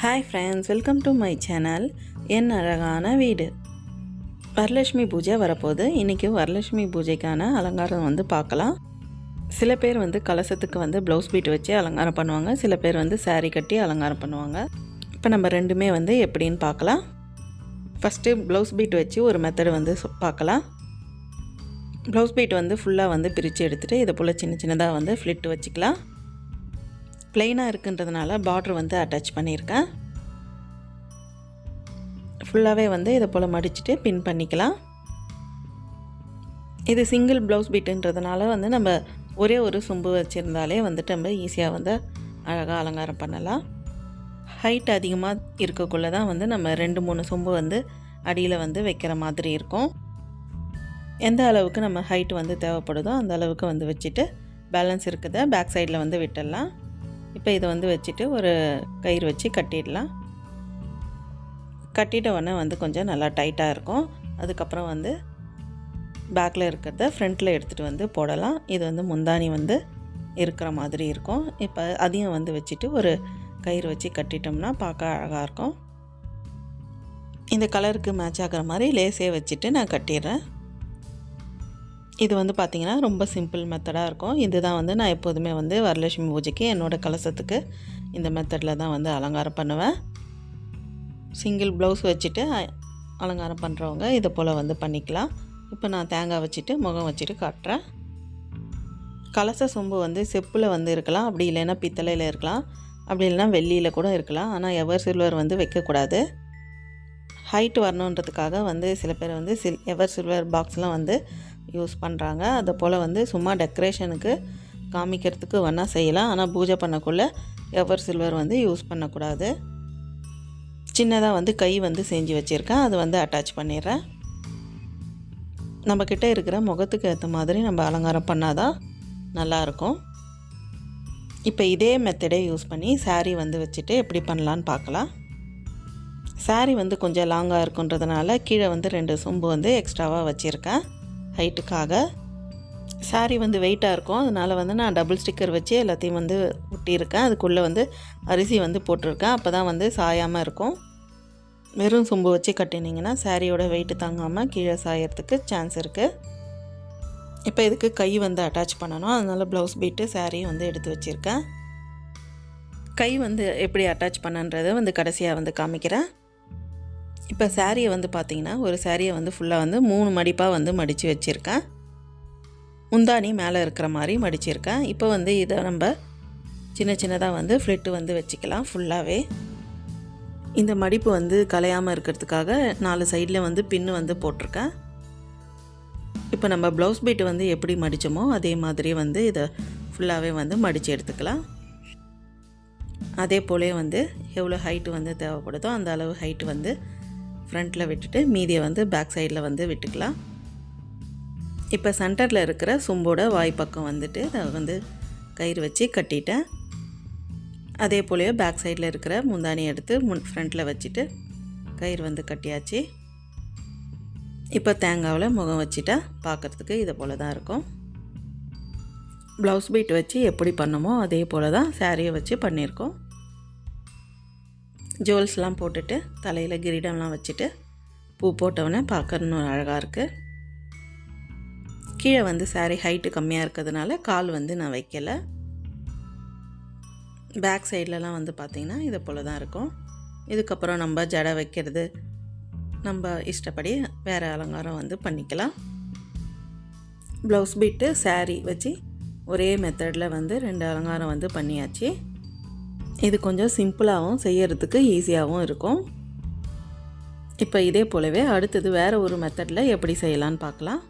Hi friends welcome to my channel என் அழகான வீடு. வரலட்சுமி பூஜை வரப்போகுது. இன்றைக்கி வரலட்சுமி பூஜைக்கான அலங்காரம் வந்து பார்க்கலாம். சில பேர் வந்து கலசத்துக்கு வந்து ப்ளவுஸ் பீட் வச்சு அலங்காரம் பண்ணுவாங்க. சில பேர் வந்து சாரீ கட்டி அலங்காரம் பண்ணுவாங்க. இப்போ நம்ம ரெண்டுமே வந்து எப்படின்னு பார்க்கலாம். ஃபஸ்ட்டு ப்ளவுஸ் பீட் வச்சு ஒரு மெத்தடு வந்து பார்க்கலாம். ப்ளவுஸ் பீட் வந்து ஃபுல்லாக வந்து பிரித்து எடுத்துகிட்டு இதை போல் சின்ன சின்னதாக வந்து ஃப்ளிட் வச்சுக்கலாம். ப்ளெயினாக இருக்குன்றதுனால பார்ட்ரு வந்து அட்டாச் பண்ணியிருக்கேன். ஃபுல்லாகவே வந்து இதை போல் மடிச்சுட்டு பின் பண்ணிக்கலாம். இது சிங்கிள் ப்ளவுஸ் பீட்டுன்றதுனால வந்து நம்ம ஒரே ஒரு சொம்பு வச்சுருந்தாலே வந்துட்டு நம்ம ஈஸியாக வந்து அழகாக அலங்காரம் பண்ணலாம். ஹைட் அதிகமாக இருக்கக்குள்ள தான் வந்து நம்ம ரெண்டு மூணு சொம்பு வந்து அடியில் வந்து வைக்கிற மாதிரி இருக்கும். எந்த அளவுக்கு நம்ம ஹைட் வந்து தேவைப்படுதோ அந்த அளவுக்கு வந்து வச்சுட்டு பேலன்ஸ் இருக்கிறத பேக் சைடில் வந்து விட்டுடலாம். இப்போ இதை வந்து வச்சுட்டு ஒரு கயிறு வச்சு கட்டிடலாம். கட்டிட்ட உடனே வந்து கொஞ்சம் நல்லா டைட்டாக இருக்கும். அதுக்கப்புறம் வந்து பேக்கில் இருக்கிறத ஃப்ரண்ட்டில் எடுத்துகிட்டு வந்து போடலாம். இது வந்து முந்தானி வந்து இருக்கிற மாதிரி இருக்கும். இப்போ அதையும் வந்து வச்சுட்டு ஒரு கயிறு வச்சு கட்டிட்டோம்னா பார்க்க அழகாக இருக்கும். இந்த கலருக்கு மேட்ச் ஆகிற மாதிரி லேஸே வச்சுட்டு நான் கட்டிடுறேன். இது வந்து பார்த்திங்கன்னா ரொம்ப சிம்பிள் மெத்தடாக இருக்கும். இதுதான் வந்து நான் எப்போதுமே வந்து வரலட்சுமி பூஜைக்கு என்னோடய கலசத்துக்கு இந்த மெத்தடில் தான் வந்து அலங்காரம் பண்ணுவேன். சிங்கிள் ப்ளவுஸ் வச்சுட்டு அலங்காரம் பண்ணுறவங்க இதை போல் வந்து பண்ணிக்கலாம். இப்போ நான் தேங்காய் வச்சுட்டு முகம் வச்சுட்டு காட்டுறேன். கலச சொம்பு வந்து செப்பில் வந்து இருக்கலாம். அப்படி இல்லைன்னா பித்தளையில் இருக்கலாம். அப்படி இல்லைன்னா வெள்ளியில் கூட இருக்கலாம். ஆனால் எவர் சில்வர் வந்து வைக்கக்கூடாது. ஹைட் வரணுன்றதுக்காக வந்து சில பேர் வந்து சில் எவர் சில்வர் பாக்ஸ்லாம் வந்து யூஸ் பண்ணுறாங்க அதை போல் வந்து சும்மா டெக்கரேஷனுக்கு காமிக்கிறதுக்கு வேணால் செய்யலாம். ஆனால் பூஜை பண்ணக்குள்ளே எவர் சில்வர் வந்து யூஸ் பண்ணக்கூடாது. சின்னதாக வந்து கை வந்து செஞ்சு வச்சுருக்கேன். அது வந்து அட்டாச் பண்ணிடுறேன். நம்மக்கிட்ட இருக்கிற முகத்துக்கு ஏற்ற மாதிரி நம்ம அலங்காரம் பண்ணாதான் நல்லாயிருக்கும். இப்போ இதே மெத்தடே யூஸ் பண்ணி சாரீ வந்து வச்சுட்டு எப்படி பண்ணலான்னு பார்க்கலாம். saree வந்து கொஞ்சம் லாங்காக இருக்குன்றதுனால கீழே வந்து ரெண்டு சொம்பு வந்து எக்ஸ்ட்ராவாக வச்சுருக்கேன். ஹைட்டுக்காக saree வந்து வெயிட்டாக இருக்கும். அதனால் வந்து நான் டபுள் ஸ்டிக்கர் வச்சு எல்லாத்தையும் வந்து ஒட்டியிருக்கேன். அதுக்குள்ளே வந்து அரிசி வந்து போட்டிருக்கேன். அப்போ தான் வந்து சாயாமல் இருக்கும். வெறும் சொம்பு வச்சு கட்டினீங்கன்னா சாரியோட வெயிட்டு தாங்காமல் கீழே சாயறதுக்கு சான்ஸ் இருக்குது இப்போ இதுக்கு கை வந்து அட்டாச் பண்ணணும். அதனால் ப்ளவுஸ் பீட்டு சாரியும் வந்து எடுத்து வச்சுருக்கேன். கை வந்து எப்படி அட்டாச் பண்ணன்றதை வந்து கடைசியாக வந்து காமிக்கிறேன். இப்போ சாரியை வந்து பார்த்தீங்கன்னா ஒரு சாரியை வந்து ஃபுல்லாக வந்து மூணு மடிப்பாக வந்து மடித்து வச்சுருக்கேன். முந்தானி மேலே இருக்கிற மாதிரி மடிச்சிருக்கேன். இப்போ வந்து இதை நம்ம சின்ன சின்னதாக வந்து ஃப்ளிட்டு வந்து வச்சுக்கலாம் ஃபுல்லாகவே இந்த மடிப்பு வந்து கலையாமல் இருக்கிறதுக்காக நாலு சைடில் வந்து பின்னு வந்து போட்டிருக்கேன். இப்போ நம்ம ப்ளவுஸ் பீட் வந்து எப்படி மடித்தோமோ அதே மாதிரி வந்து இதை ஃபுல்லாகவே வந்து மடித்து எடுத்துக்கலாம். அதே போலே வந்து எவ்வளோ ஹைட்டு வந்து தேவைப்படுதோ அந்த அளவு ஹைட்டு வந்து ஃப்ரண்ட்டில் விட்டுட்டு மீதியை வந்து பேக் சைடில் வந்து விட்டுக்கலாம். இப்போ சென்டரில் இருக்கிற சும்போட வாய்ப்பக்கம் வந்துட்டு அதை வந்து கயிறு வச்சு கட்டிட்டேன். அதே போலவே பேக் சைடில் இருக்கிற முந்தானி எடுத்து முன் ஃப்ரண்ட்டில் வச்சுட்டு கயிறு வந்து கட்டியாச்சு. இப்போ தேங்காவில் முகம் வச்சுட்டா பார்க்குறதுக்கு இதை போல் தான் இருக்கும். ப்ளவுஸ் பீட் வச்சு எப்படி பண்ணமோ அதே போல் தான் சாரியை வச்சு பண்ணியிருக்கோம். ஜுவல்ஸ்லாம் போட்டுட்டு தலையில் கிரீடம்லாம் வச்சுட்டு பூ போட்டவுடனே பார்க்கணுன்னு அழகாக இருக்குது கீழே வந்து சாரீ ஹைட்டு கம்மியாக இருக்கிறதுனால கால் வந்து நான் வைக்கலை. பேக் சைட்லலாம் வந்து பார்த்திங்கன்னா இதை போல் தான் இருக்கும். இதுக்கப்புறம் நம்ம ஜடை வைக்கிறது நம்ம இஷ்டப்படி வேறு அலங்காரம் வந்து பண்ணிக்கலாம். ப்ளவுஸ் பீட்டு சாரீ வச்சு ஒரே மெத்தடில் வந்து ரெண்டு அலங்காரம் வந்து பண்ணியாச்சு. இது கொஞ்சம் சிம்பிளாகவும் செய்யறதுக்கு ஈஸியாகவும் இருக்கும். இப்போ இதே போலவே அடுத்தது வேறு ஒரு மெத்தடில் எப்படி செய்யலான்னு பார்க்கலாம்.